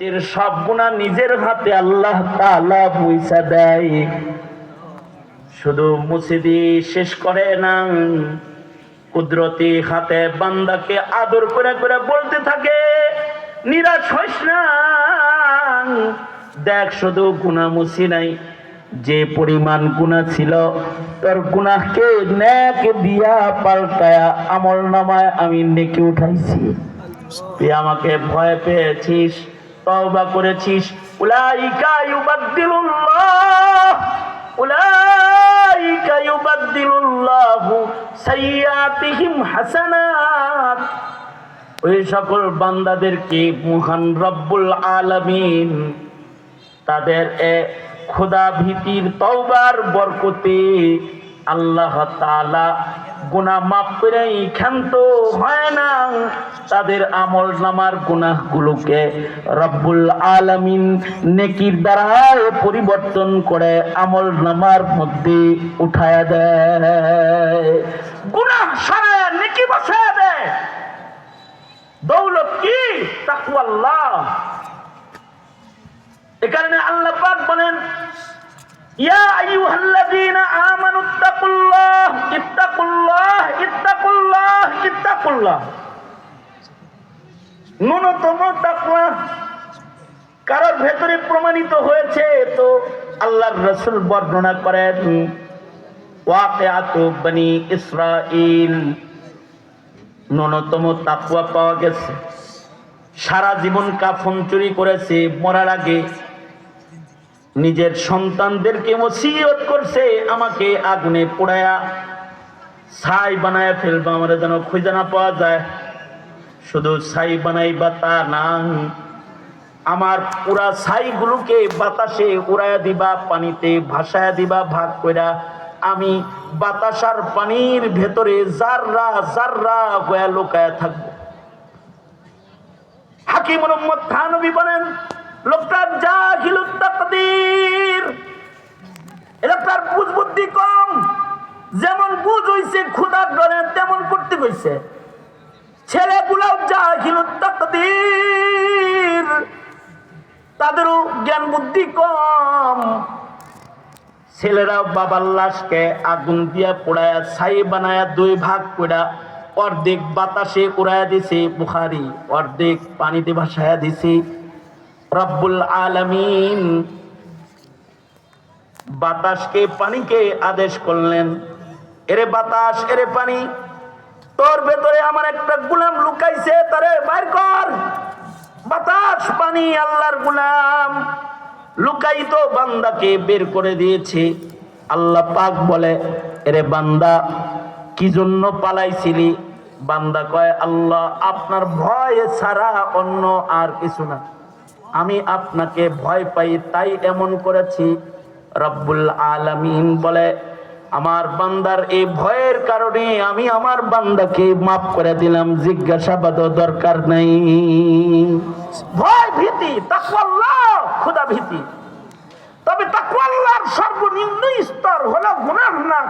এর সব গুণা নিজের হাতে আল্লাহ তাআলা পয়সা দেয়। শুধু মুসিদি শেষ করে না, কুদরতি হাতে বান্দাকে আদর করে করে বলতে থাকে, নিরাশ হইস না। দেখ, শুধু গুণা মুসি নাই, যে পরিমাণ গুণা ছিল, তোর গুনাহকে নেক দিয়া পাল্টায়া আমল নামায় আমি নেকে উঠাইছি। তুই আমাকে ভয় পেয়েছিস তওবা করেছিস। উলাইকা ইউবাদদিলুল্লাহ। উলাইকা ইউবাদদিলুল্লাহু হাসানাত। ওই সকল বান্দাদেরকে মহান রব্বুল আলামিন তাদের এ খোদা ভীতির তওবার বরকতে আল্লাহ তাআলা গুনাহ মাফ ক্ষান্ত হয় না। তাদের আমল নামার গুনাহগুলোকে রব্বুল আলামিন নেকির দ্বারা পরিবর্তন করে আমল নামার মধ্যে উঠায়া দেয়। গুনাহ সরায় নেকি বসায় দেয়। দৌলত কি? তাকওয়াল্লাহ এ কারণে আল্লাহ পাক বলেন, ইয়া আইয়ুহাল্লাযীনা ইত্তাকুল্লাহ ন্যূনতম তাকওয়া কারোর ভেতরে প্রমাণিত হয়েছে তো আল্লাহর রাসূল বর্ণনা করেন বনি ইসরাঈল। ন্যূনতম পাওয়া গেছে। সারা জীবন কাফন চুরি করেছে, মরার আগে। নিজের সন্তানদেরকে ওসিয়ত করছে, আমাকে আগুনে পোড়ায়া ছাই বানায় ফেলব আমরা যেন খুঁজে না পাওয়া যায়। শুধু ছাই বানাইবা তা না। আমার পুরা ছাইগুলোকে বাতাসে উড়াইয়া দিবা, পানিতে ভাসায়া দিবা, ভাগ কইরা। আমি বাতাসার পানির ভেতরে জাররা জাররা হয়ে লোকায়া থাকব। হাকিম মোহাম্মদ থানবী বলেন লোকটার জাহিল তাকদীর। এ লোকটার বুঝ বুদ্ধি কম। যেমন বুঝ হইছে খুদার ডরে তেমন করতে কইছে। ছেলেগুলাও জাহিল তাকদীর। তাদেরও জ্ঞান বুদ্ধি কম। ছেলেরাও বাবার লাশকে আগুন দিয়া পোড়ায়া, ছাই বানায়া দুই ভাগ কইরা অর্ধেক বাতাসে উড়াইয়া দিছে বুখারি, অর্ধেক পানিতে ভাসায়া দিছে। রব্বুল আলামিন বাতাসকে পানিকে আদেশ করলেন এরে বাতাস, এরে পানি। তোর ভেতরে আমার একটা গুলাম লুকাইছে, তারে বাইর কর। বাতাস, পানি, আল্লাহর গুলাম। লুকাইত বান্দাকে বের করে দিয়েছে। আল্লাহ পাক বলে, এরে বান্দা, কি জন্য পালাইছিলি? বান্দা কয়, আল্লাহ, আপনার ভয় ছাড়া অন্য আর কিছু না। আমি আপনাকে ভয় পাই, তাই এমন করেছি। রব্বুল আলামিন বলে আমার বান্দার এই ভয়ের কারণে আমি আমার বান্দাকে মাফ করে দিলাম জিজ্ঞাসাবাদ দরকার নাই। ভয় ভীতি তাকওয়াল্লাহ খুদা ভীতি। তবে তাকওয়াল্লাহর সর্বনিম্ন স্তর হলো গুনাহ না